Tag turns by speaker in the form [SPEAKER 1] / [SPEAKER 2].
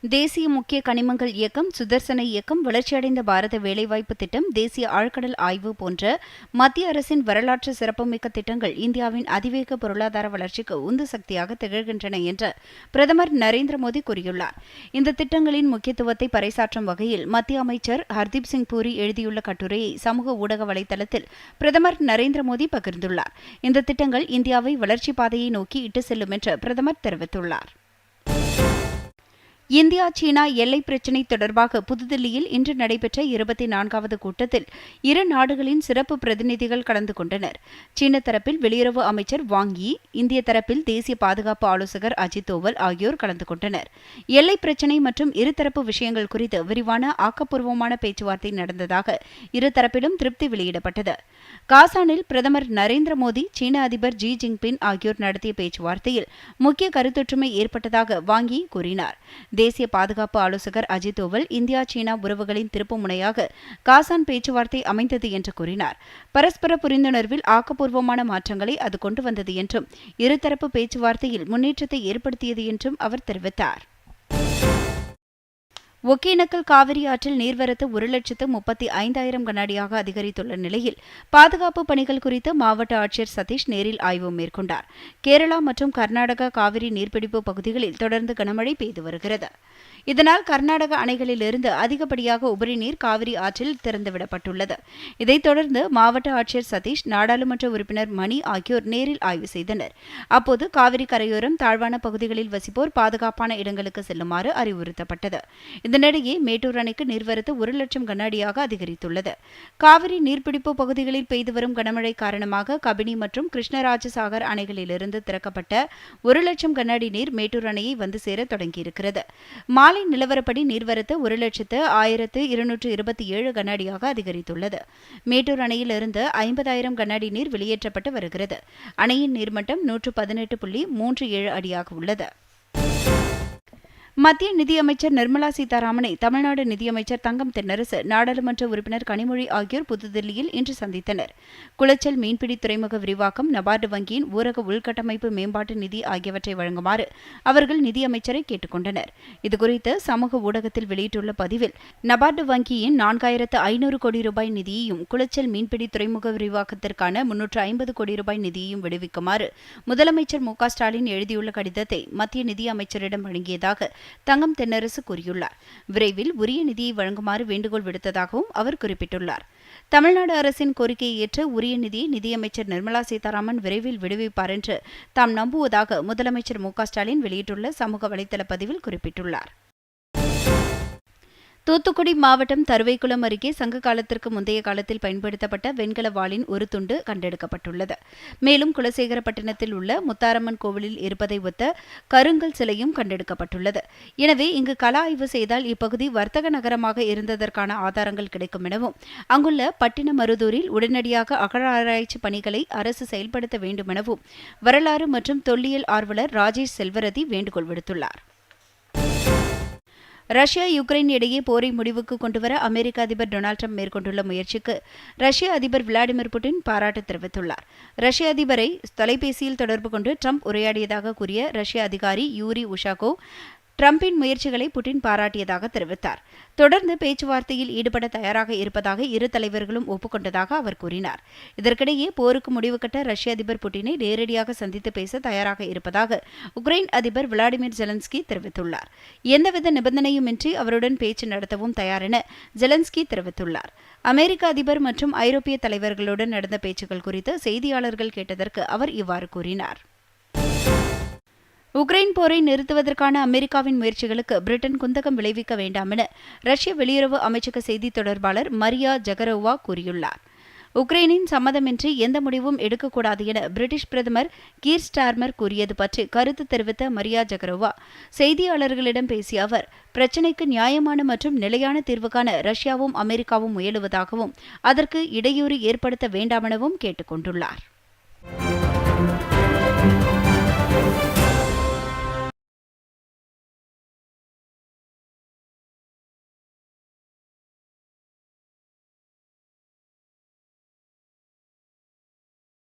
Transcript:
[SPEAKER 1] தேசிய முக்கிய கனிமங்கள் இயக்கம் சுதர்சன இயக்கம் வளர்ச்சியடைந்த பாரத வேலைவாய்ப்பு திட்டம் தேசிய ஆழ்கடல் ஆய்வு போன்ற மத்திய அரசின் வரலாற்று சிறப்புமிக்க திட்டங்கள் இந்தியாவின் அதிவேக பொருளாதார வளர்ச்சிக்கு உந்து சக்தியாக திகழ்கின்றன என்று பிரதமர் நரேந்திர மோடி கூறியுள்ளார். இந்த திட்டங்களின் முக்கியத்துவத்தை பறைசாற்றும் வகையில் மத்திய அமைச்சர் ஹர்தீப் சிங் பூரி எழுதியுள்ள கட்டுரையை சமூக ஊடக வலைதளத்தில் பிரதமர் நரேந்திர மோடி பகிர்ந்துள்ளார். இந்த திட்டங்கள் இந்தியாவை வளர்ச்சிப் பாதையை நோக்கி இட்டு செல்லும் என்று பிரதமர் தெரிவித்துள்ளார். இந்தியா சீனா எல்லை பிரச்சினை தொடர்பாக புதுதில்லியில் இன்று நடைபெற்ற இருபத்தி நான்காவது கூட்டத்தில் இரு நாடுகளின் சிறப்பு பிரதிநிதிகள் கலந்து கொண்டனர். சீன தரப்பில் வெளியுறவு அமைச்சர் வாங் யி இந்திய தரப்பில் தேசிய பாதுகாப்பு ஆலோசகர் அஜித் தோவல் ஆகியோர் கலந்து கொண்டனர். எல்லை பிரச்சினை மற்றும் இருதரப்பு விஷயங்கள் குறித்து விரிவான ஆக்கப்பூர்வமான பேச்சுவார்த்தை நடந்ததாக இருதரப்பிலும் திருப்தி வெளியிடப்பட்டது. காசானில் பிரதமர் நரேந்திர மோடி சீன அதிபர் ஜி ஜின்பின் ஆகியோர் நடத்திய பேச்சுவார்த்தையில் முக்கிய கருத்தொற்றுமை ஏற்பட்டதாக வாங் யி கூறினார். தேசிய பாதுகாப்பு ஆலோசகர் அஜித் தோவல் இந்தியா சீனா உறவுகளின் திருப்பு முனையாக காசான் பேச்சுவார்த்தை அமைந்தது என்று கூறினார். பரஸ்பர புரிந்துணர்வில் ஆக்கப்பூர்வமான மாற்றங்களை அது கொண்டு வந்தது என்றும் இருதரப்பு பேச்சுவார்த்தையில் முன்னேற்றத்தை ஏற்படுத்தியது என்றும் அவர் தெரிவித்தார். ஒகேனக்கல் காவிரி ஆற்றில் நீர்வரத்து ஒரு லட்சத்து முப்பத்தி ஐந்தாயிரம் கனஅடியாக அதிகரித்துள்ள நிலையில் பாதுகாப்பு பணிகள் குறித்து மாவட்ட ஆட்சியர் சதீஷ் நேரில் ஆய்வு மேற்கொண்டார். கேரளா மற்றும் கர்நாடக காவிரி நீர்பிடிப்பு பகுதிகளில் தொடர்ந்து கனமழை பெய்து வருகிறது. இதனால் கர்நாடக அணைகளிலிருந்து அதிகப்படியாக உபரி நீர் காவிரி ஆற்றில் திறந்துவிடப்பட்டுள்ளது. இதைத் தொடர்ந்து மாவட்ட ஆட்சியர் சதீஷ் நாடாளுமன்ற உறுப்பினர் மணி ஆகியோர் நேரில் ஆய்வு செய்தனர். அப்போது காவிரி கரையோரம் தாழ்வான பகுதிகளில் வசிப்போர் பாதுகாப்பான இடங்களுக்கு செல்லுமாறு அறிவுறுத்தப்பட்டது. இதனிடையே மேட்டூர் அணைக்கு நீர்வரத்து ஒரு லட்சம் கனஅடியாக அதிகரித்துள்ளது. காவிரி நீர்பிடிப்பு பகுதிகளில் பெய்து வரும் கனமழை காரணமாக கபினி மற்றும் கிருஷ்ணராஜசாகர் அணைகளிலிருந்து திறக்கப்பட்ட ஒரு லட்சம் கனஅடி நீர் மேட்டூர் அணையை வந்து சேர தொடங்கியிருக்கிறது. மாலை நிலவரப்படி நீர்வரத்து ஒரு லட்சத்து ஆயிரத்து இருநூற்று இருபத்தி ஏழு கனஅடியாக அதிகரித்துள்ளது. மேட்டூர் அணையிலிருந்து ஐம்பதாயிரம் கனஅடி நீர் வெளியேற்றப்பட்டு வருகிறது. அணையின் நீர்மட்டம் நூற்று பதினெட்டு புள்ளி மூன்று ஏழு அடியாக உள்ளது. மத்திய நிதியமைச்சர் நிர்மலா சீதாராமனை தமிழ்நாடு நிதியமைச்சர் தங்கம் தென்னரசு நாடாளுமன்ற உறுப்பினர் கனிமொழி ஆகியோர் புதுதில்லியில் இன்று சந்தித்தனர். குளச்சல் மீன்பிடி துறைமுக விரிவாக்கம் நபார்டு வங்கியின் ஊரக உள்கட்டமைப்பு மேம்பாட்டு நிதி ஆகியவற்றை வழங்குமாறு அவர்கள் நிதியமைச்சரை கேட்டுக்கொண்டனர். இதுகுறித்து சமூக ஊடகத்தில் வெளியிட்டுள்ள பதிவில் நபார்டு வங்கியின் நான்காயிரத்து ஐநூறு கோடி ரூபாய் நிதியையும் குளச்சல் மீன்பிடி துறைமுக விரிவாக்கத்திற்கான முன்னூற்று ஐம்பது கோடி ரூபாய் நிதியையும் விடுவிக்குமாறு முதலமைச்சர் மு ஸ்டாலின் எழுதியுள்ள கடிதத்தை மத்திய நிதியமைச்சரிடம் வழங்கியதாக தங்கம் தென்னரசு கூறியுள்ளார். விரைவில் உரிய நிதியை வழங்குமாறு வேண்டுகோள் விடுத்ததாகவும் அவர் குறிப்பிட்டுள்ளார். தமிழ்நாடு அரசின் கோரிக்கையை ஏற்ற உரிய நிதியை நிதியமைச்சர் நிர்மலா சீதாராமன் விரைவில் விடுவிப்பார் என்று தாம் நம்புவதாக முதலமைச்சர் மு ஸ்டாலின் வெளியிட்டுள்ள சமூக வலைதள பதிவில் குறிப்பிட்டுள்ளார். தூத்துக்குடி மாவட்டம் தருவைக்குளம் அருகே சங்க காலத்திற்கு முந்தைய காலத்தில் பயன்படுத்தப்பட்ட வெண்கல வாளின் ஒரு துண்டு கண்டெடுக்கப்பட்டுள்ளது. மேலும் குலசேகரப்பட்டினத்தில் உள்ள முத்தாரம்மன் கோவிலில் இருப்பதை ஒத்த கருங்கல் சிலையும் கண்டெடுக்கப்பட்டுள்ளது. எனவே இங்கு கல ஆய்வு செய்தால் இப்பகுதி வர்த்தக நகரமாக இருந்ததற்கான ஆதாரங்கள் கிடைக்கும் எனவும் அங்குள்ள பட்டினமருதூரில் உடனடியாக அகழாராய்ச்சி பணிகளை அரசு செயல்படுத்த வேண்டுமெனவும் வரலாறு மற்றும் தொல்லியல் ஆர்வலர் ராஜேஷ் செல்வரதி வேண்டுகோள் விடுத்துள்ளார். ரஷ்யா யுக்ரைன் இடையே போரை முடிவுக்கு கொண்டுவர அமெரிக்க அதிபர் டொனால்டு ட்ரம்ப் மேற்கொண்டுள்ள முயற்சிக்கு ரஷ்ய அதிபர் விளாடிமிர் புட்டின் பாராட்டு தெரிவித்துள்ளார். ரஷ்ய அதிபரை தொலைபேசியில் தொடர்பு கொண்டு ட்ரம்ப் உரையாடியதாக கூறிய ரஷ்ய அதிகாரி யூரி உஷாகோ டிரம்பின் முயற்சிகளை புட்டின் பாராட்டியதாக தெரிவித்தார். தொடர்ந்து பேச்சுவார்த்தையில் ஈடுபட தயாராக இருப்பதாக இரு தலைவர்களும் ஒப்புக்கொண்டதாக அவர் கூறினார். இதற்கிடையே போருக்கு முடிவு கட்ட ரஷ்ய அதிபர் புட்டினை நேரடியாக சந்தித்து பேச தயாராக இருப்பதாக உக்ரைன் அதிபர் விளாடிமிர் ஜெலன்ஸ்கி தெரிவித்துள்ளார். எந்தவித நிபந்தனையுமின்றி அவருடன் பேச்சு நடத்தவும் தயார் என ஜெலன்ஸ்கி தெரிவித்துள்ளார். அமெரிக்க அதிபர் மற்றும் ஐரோப்பிய தலைவர்களுடன் நடந்த பேச்சுக்கள் குறித்து செய்தியாளர்கள் கேட்டதற்கு அவர் இவ்வாறு கூறினார். உக்ரைன் போரை நிறுத்துவதற்கான அமெரிக்காவின் முயற்சிகளுக்கு பிரிட்டன் குந்தகம் விளைவிக்க வேண்டாம் என ரஷ்ய வெளியுறவு அமைச்சக செய்தி தொடர்பாளர் மரியா ஜகரோவா கூறியுள்ளார். உக்ரைனின் சம்மதமின்றி எந்த முடிவும் எடுக்கக்கூடாது என பிரிட்டிஷ் பிரதமர் கீர் ஸ்டார்மர் கூறியது பற்றி கருத்து தெரிவித்த மரியா ஜகரோவா செய்தியாளர்களிடம் பேசிய அவர் பிரச்சினைக்கு நியாயமான மற்றும் நிலையான தீர்வு ரஷ்யாவும் அமெரிக்காவும் முயலுவதாகவும் அதற்கு இடையூறு ஏற்படுத்த வேண்டாமெனவும் கேட்டுக்கொண்டுள்ளார்.